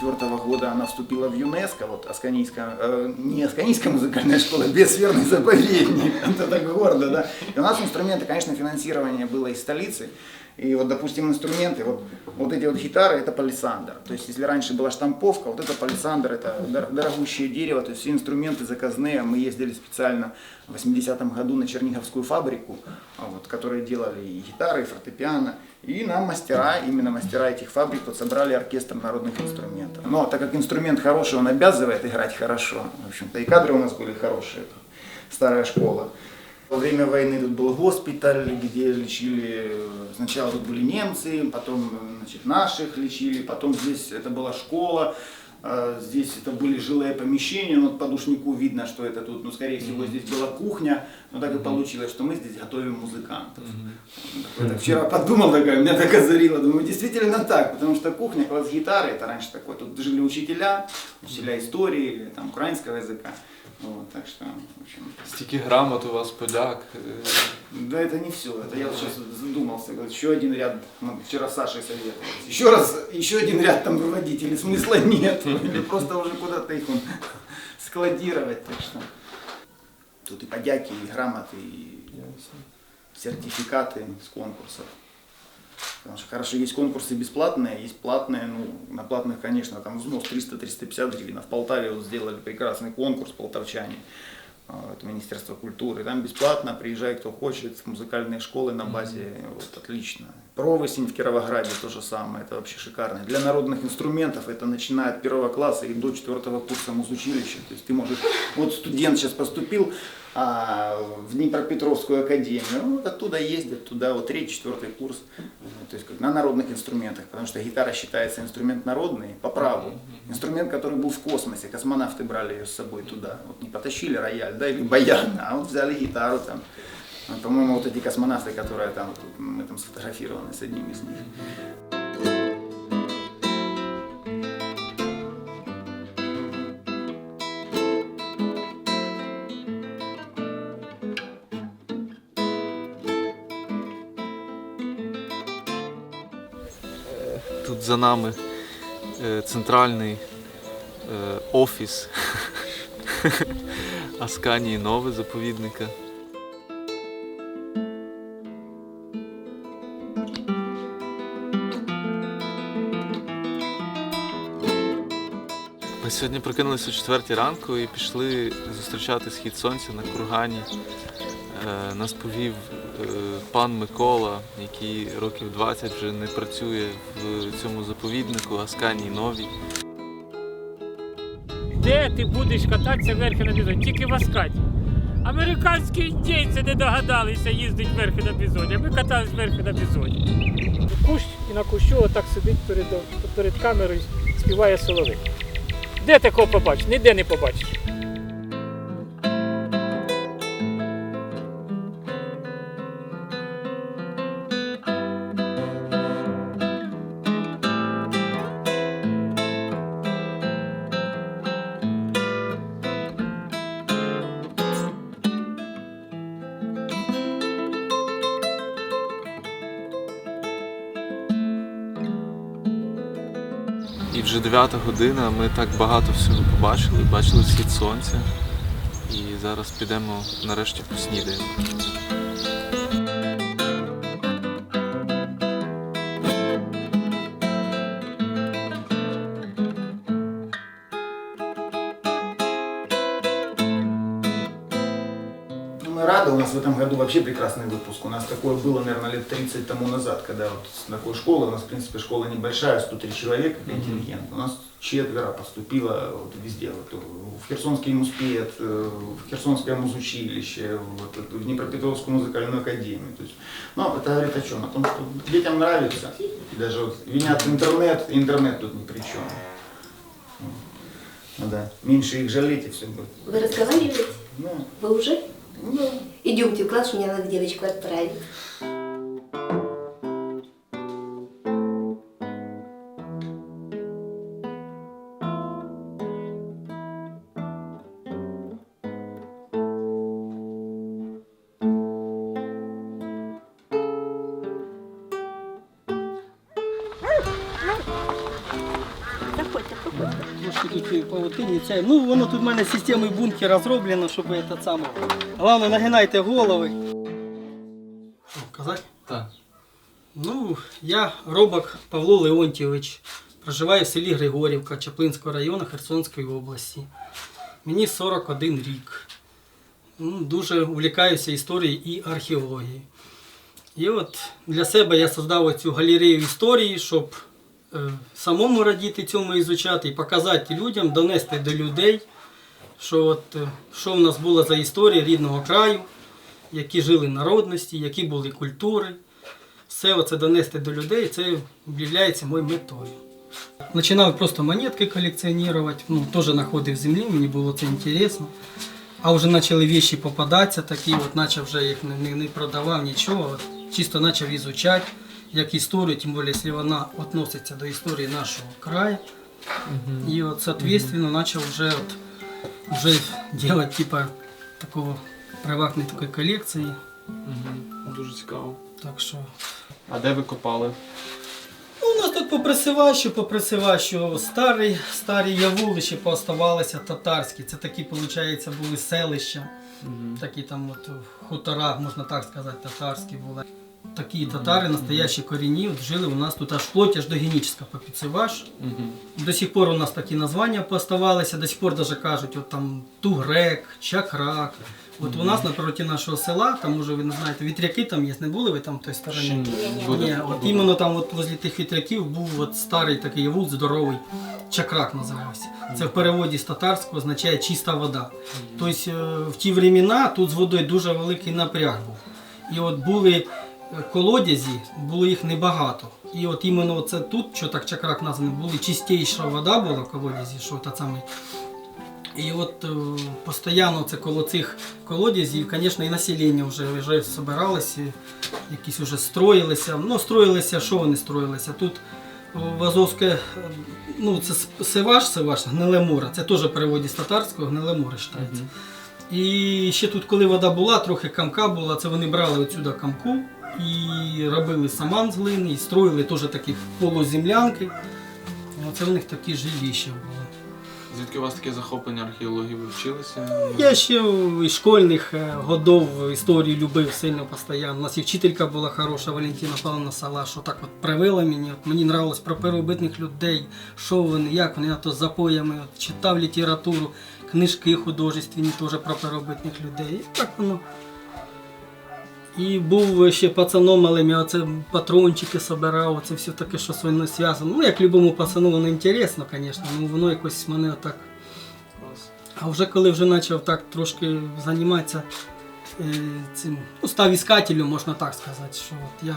1984 года она вступила в ЮНЕСКО, вот Асканийская, э, не Асканийская музыкальная школа, бессферный заповедник, это так гордо, да. И у нас инструменты, конечно, финансирование было из столицы, и вот, допустим, инструменты, вот, вот эти вот гитары, это палисандр. То есть, если раньше была штамповка, вот это палисандр, это дор- дорогущее дерево, то есть все инструменты заказные. Мы ездили специально в 80-м году на Черниговскую фабрику, а вот, которые делали и гитары, и фортепиано. И нам мастера, именно мастера этих фабрик, вот собрали оркестр народных инструментов. Но так как инструмент хороший, он обязывает играть хорошо. В общем-то, и кадры у нас были хорошие. Старая школа. Во время войны тут был госпиталь, где лечили, э, сначала тут были немцы, потом э, значит, наших лечили, потом здесь это была школа, э, здесь это были жилые помещения, ну, вот по душнику видно, что это тут, ну, скорее всего, здесь была кухня, но так и получилось, что мы здесь готовим музыкантов. Так вчера подумал, такая, меня так озарило, думаю, действительно так, потому что кухня, класс гитары, это раньше такое, тут жили учителя, учителя истории, там, украинского языка, вот, так что, в общем, Стільки грамот у вас поляк. е, да это не все, это я вот сейчас задумался, еще один ряд, мы вчера с Сашей советовались, еще раз, еще один ряд там или смысла нет, или просто уже куда-то их вон складировать, так что тут и подяки, и грамоты, и сертификаты с конкурсов. Потому что хорошо, есть конкурсы бесплатные, есть платные, ну, на платных, конечно, там взнос 300-350 гривен. А в Полтаве вот сделали прекрасный конкурс полтавчане, а, это Министерство культуры. Там бесплатно, приезжай, кто хочет, в музыкальные школы на базе, вот, отлично. Провосень в Кировограде то же самое, это вообще шикарно. Для народных инструментов это начиная от первого класса и до четвертого курса музучилища. То есть ты можешь, вот студент сейчас поступил а, в Днепропетровскую академию, ну, вот оттуда ездят туда, вот третий, четвертый курс, то есть как на народных инструментах, потому что гитара считается инструмент народный по праву. Инструмент, который был в космосе, космонавты брали ее с собой туда, вот не потащили рояль, да, или баян, а вот взяли гитару там. Ну, По-моему, вот эти космонавты, которые там, вот, мы там сфотографированы с одним из них. Тут за нами е, центральний е, офіс Асканії Нове заповідника. Ми сьогодні прокинулися о 4 ранку і пішли зустрічати схід сонця на кургані. Е, Нас повів пан Микола, який років 20 вже не працює в цьому заповіднику Асканії Новій. Де ти будеш кататися верхи на бізоні? Тільки в Аскаті. Американські індійці не догадалися їздити верхи на бізоні, ми катались верхи на бізоні. Кущ і на кущу отак сидить перед, перед камерою, співає соловик. Де такого побачиш? Ніде не побачиш. 9 година, ми так багато всього побачили, бачили схід сонця. І зараз підемо нарешті поснідаємо. Нас в этом году вообще прекрасный выпуск. У нас такое было, наверное, лет 30 тому назад, когда вот с такой школы, у нас, в принципе, школа небольшая, 103 человека, контингент. У нас четверо поступило вот везде. Вот, в Херсонский муспед, э, в Херсонское музучилище, вот, в Днепропетровскую музыкальную академию. То есть, ну, это говорит о чем? О том, что детям нравится. И даже вот винят интернет, интернет тут ни при чем. Ну да, меньше их жалеть и все будет. Вы разговариваете? Ну, Вы уже? Ну, Идемте в класс, у меня надо девочку отправить. Проходьте. Трошки тут і павутинні ця. Ну, воно тут в мене системою бункера зроблено, щоб це саме. Головне, нагинайте голови. Що, казати? Так. Ну, я робок Павло Леонтьович. Проживаю в селі Григорівка Чаплинського району Херсонської області. Мені 41 рік. Ну, дуже увлікаюся історією і археологією. І от для себе я создав цю галерею історії, щоб самому радіти цьому ізучати і показати людям, донести до людей, що, от, е, що в нас було за історія рідного краю, які жили народності, які були культури. Все це донести до людей, це є моєю метою. Починав просто монетки колекціонувати, ну, теж знаходив землі, мені було це інтересно. А вже почали вещи попадатися, такі, от почав вже їх не, не, продавав нічого, чисто почав ізучати, як історію, тим більше, якщо вона відноситься до історії нашого краю. І от, соответственно, почав вже, от, вже делать, типа, такого приватної такої колекції. Угу. Дуже цікаво. Так що А де ви копали? Ну, у нас тут попри Сиващу, попри Сиващу старі, старі явулища пооставалися татарські. Це такі, виходить, були селища. Такі там от хутора, можна так сказати, татарські були. Такі татари, настоящі корінні, от жили у нас тут аж вплоть аж до Генічська попідсиваш. До сих пор у нас такі названня поставалися, до сих пор даже кажуть, от там Тугрек, Чакрак. От у нас напроти нашого села, там уже ви не знаєте, вітряки там є, не були ви там в той стороні? Ні, от іменно там от возле тих вітряків був от старий такий вуль здоровий, чакрак називався. Це в переводі з татарського означає чиста вода. Тобто е, в ті времена тут з водою дуже великий напряг був. І от були колодязі, було їх небагато. І от іменно це тут, що так чакрак названий, були чистіша вода була в колодязі, що та саме. І от е, постійно це коло цих колодязів, звісно, і населення вже, вже збиралося, якісь вже строїлися. Ну, строїлися, що вони строїлися? Тут в Азовське, е, ну це Севаш, Севаш, Гниле море, це теж переводі з татарського Гниле море вважається. І ще тут, коли вода була, трохи камка була, це вони брали отсюди камку і робили саман з глини, і строїли теж такі полуземлянки. Оце в них такі жилища були. Звідки у вас таке захоплення археології? Ви вчилися? Я ще із школьних е, годов історію любив сильно постійно. У нас і вчителька була хороша, Валентина Павловна Сала, що так от привела мені. От мені нравилось про первобитних людей, що вони, як вони, я то з запоями, от, читав літературу, книжки художественні теж про первобитних людей. І так воно. І був ще пацаном малим, я оце патрончики збирав, це все таке, що воно зв'язано. Ну, як любому пацану, воно інтересно, звісно, але воно якось мене отак. а вже коли вже почав так трошки займатися е, цим, ну, став іскателем, можна так сказати, що от я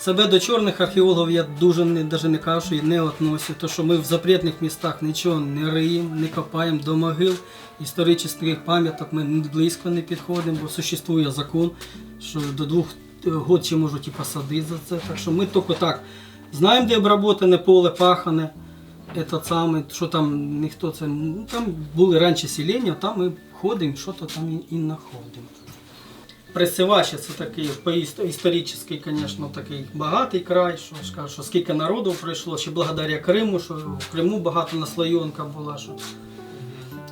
себе до чорних археологів я дуже не, даже не кажу, що і не относю, то що ми в запретних містах нічого не риємо, не копаємо до могил, історичних пам'яток ми близько не підходимо, бо существує закон, що до двох років ще можуть і посадити за це. Так що ми тільки так знаємо, де обработане поле, пахане. Самий, що там ніхто це. ну, Там були раніше селення, там ми ходимо, що то там і знаходимо. Присивачі це такий по історичний, звісно, такий багатий край, що ж що скільки народу прийшло, ще благодаря Криму, що в Криму багато наслойонка була. Що...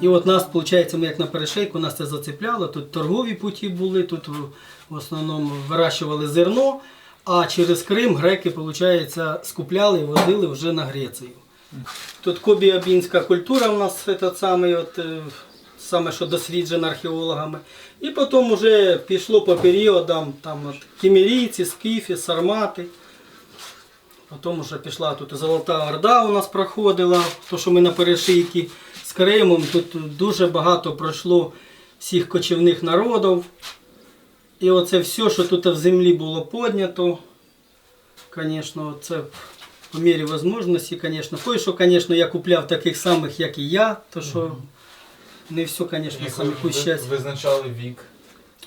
І от нас, виходить, ми як на перешейку, нас це зацепляло. Тут торгові путі були, тут в- основному вирощували зерно, а через Крим греки, виходить, скупляли і возили вже на Грецію. Тут кобіабінська культура у нас этот самий, от, е, саме що досліджена археологами. І потім вже пішло по періодам там, от, кімерійці, скіфи, сармати. Потім вже пішла тут Золота Орда у нас проходила, то що ми на перешийки з Кримом. Тут дуже багато пройшло всіх кочівних народів. І оце все, що тут в землі було піднято, звісно, це по мірі можливості, звісно. Кое-що, звісно, я купляв таких самих, як і я, то що не все, звісно, саме щастя. визначали вік.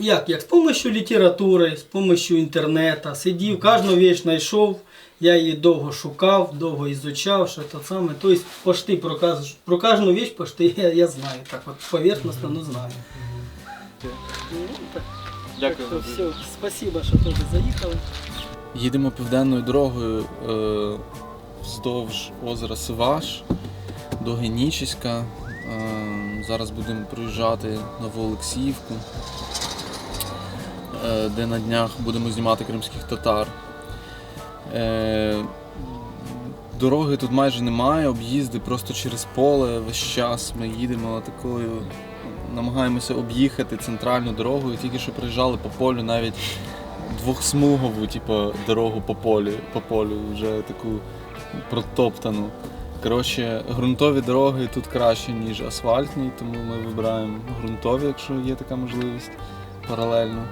Як? Як? З допомогою літератури, з допомогою інтернету. Сидів, кожну віч знайшов, я її довго шукав, довго ізучав, що це саме. Тобто, пошти про, про кожну віч пошти я, я знаю. Так от поверхностно, ну знаю. Так, Дякую. так все, спасибо, що теж заїхали. Їдемо південною дорогою е, вздовж озера Сиваш до Генічиська. Е, зараз будемо проїжджати Новоолексіївку, е, де на днях будемо знімати кримських татар. Е, дороги тут майже немає, об'їзди просто через поле. Весь час ми їдемо такою, намагаємося об'їхати центральну дорогу. І тільки що приїжджали по полю навіть двохсмугову, типу, дорогу по полю, по полю, вже таку протоптану. Коротше, ґрунтові дороги тут краще, ніж асфальтні, тому ми вибираємо ґрунтові, якщо є така можливість паралельно.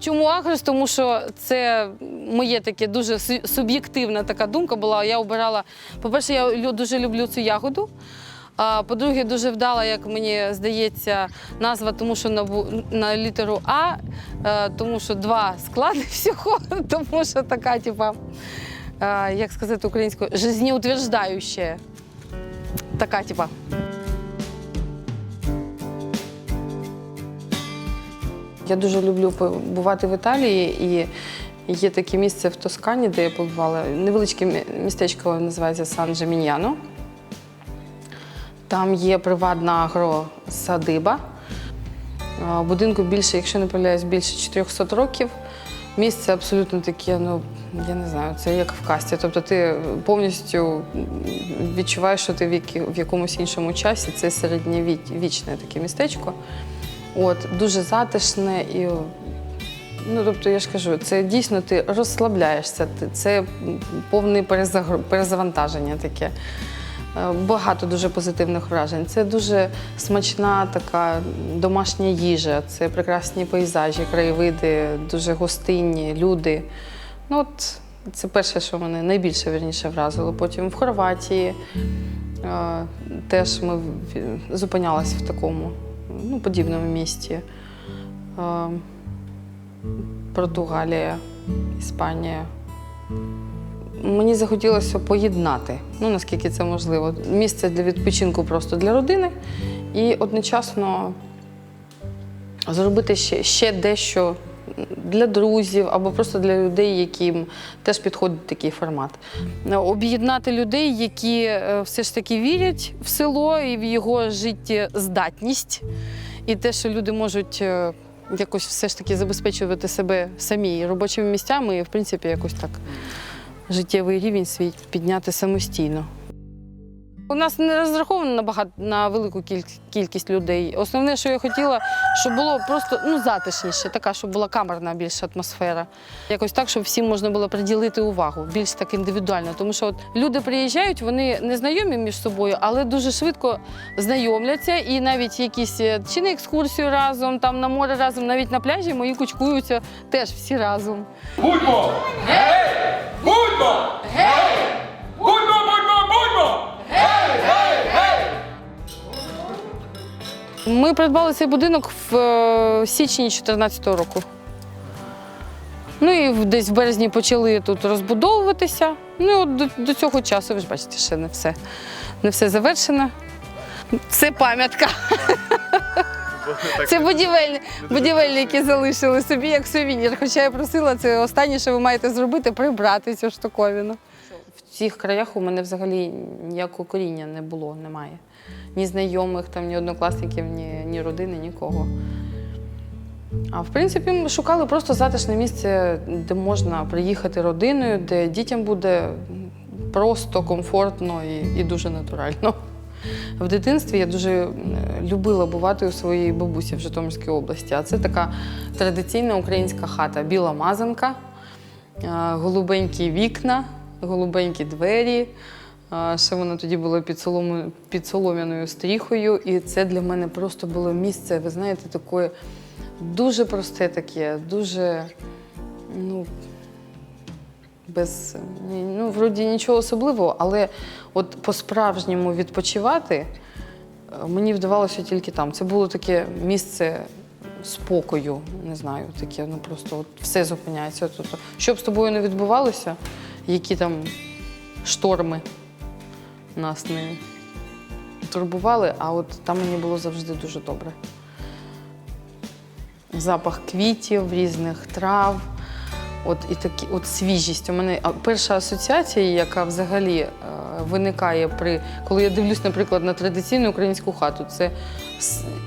Чому Агрос? Тому що це моє таке дуже суб'єктивна така думка була. Я обирала, по-перше, я дуже люблю цю ягоду. По-друге, дуже вдала, як мені здається, назва, тому що на, на літеру А, е, тому що два склади всього, тому що така, типа, е, як сказати українською, жизнеутверждаюча. Така, типа. Я дуже люблю побувати в Італії, і є таке місце в Тоскані, де я побувала. Невеличке містечко називається Сан Джеміньяно. Там є приватна агросадиба. Будинку більше, якщо не помиляюсь, більше 400 років. Місце абсолютно таке, ну я не знаю, це як в касті. Тобто ти повністю відчуваєш, що ти в, якомусь іншому часі. Це середньовічне таке містечко. От, дуже затишне і. Ну, тобто, я ж кажу, це дійсно ти розслабляєшся, це повне перезавантаження таке. Е, Багато дуже позитивних вражень. Це дуже смачна така домашня їжа, це прекрасні пейзажі, краєвиди, дуже гостинні люди. Ну, от, це перше, що мене найбільше вірніше вразило. Потім в Хорватії е, теж ми зупинялися в такому ну, подібному місті. Е, Португалія, Іспанія. Мені захотілося поєднати, ну наскільки це можливо. Місце для відпочинку просто для родини і одночасно зробити ще, ще дещо для друзів або просто для людей, яким теж підходить такий формат. Об'єднати людей, які е, все ж таки вірять в село і в його життєздатність, і те, що люди можуть е, якось все ж таки забезпечувати себе самі робочими місцями, і в принципі якось так життєвий рівень свій підняти самостійно. У нас не розраховано на багато на велику кількість людей. Основне, що я хотіла, щоб було просто ну затишніше, така, щоб була камерна більша атмосфера. Якось так, щоб всім можна було приділити увагу, більш так індивідуально. Тому що от люди приїжджають, вони не знайомі між собою, але дуже швидко знайомляться, і навіть якісь е, чи на екскурсію разом, там на море разом, навіть на пляжі мої кучкуються теж всі разом. Будьмо! Гей! Будьмо! Гей! Будьмо, будьмо, будьмо! Ми придбали цей будинок в е, січні 2014 року. Ну і в- десь в березні почали тут розбудовуватися. Ну і от до, до цього часу, ви ж бачите, ще не все, не все завершено. Це пам'ятка. Це будівельні, будівельники залишили собі як сувенір. Хоча я просила, це останнє, що ви маєте зробити, прибрати цю штуковину. В цих краях у мене взагалі ніякого коріння не було, немає. Ні знайомих, там, ні однокласників, ні, ні родини, нікого. А в принципі, ми шукали просто затишне місце, де можна приїхати родиною, де дітям буде просто, комфортно і, і дуже натурально. В дитинстві я дуже е, любила бувати у своїй бабусі в Житомирській області. А це така традиційна українська хата. Біла мазанка, е, голубенькі вікна, голубенькі двері. Е, Ще воно тоді було під, солому, під солом'яною стріхою. І це для мене просто було місце, ви знаєте, такої дуже просте таке, дуже, ну, без, ну, вроді нічого особливого, але от по-справжньому відпочивати е, мені вдавалося тільки там. Це було таке місце спокою, не знаю, таке, ну просто от все зупиняється. Тобто, що б з тобою не відбувалося, які там шторми нас не турбували, а от там мені було завжди дуже добре запах квітів, різних трав. От і такі, от свіжість. У мене перша асоціація, яка взагалі е, виникає при коли я дивлюсь, наприклад, на традиційну українську хату, це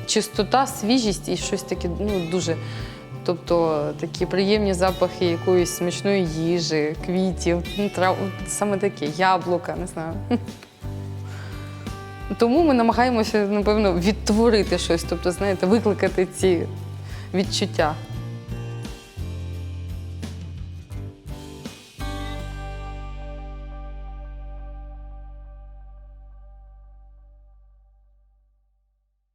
чистота, свіжість і щось таке ну, дуже. Тобто такі приємні запахи якоїсь смачної їжі, квітів, ну, трав, саме таке, яблука, не знаю. Тому ми намагаємося, напевно, відтворити щось, тобто, знаєте, викликати ці відчуття.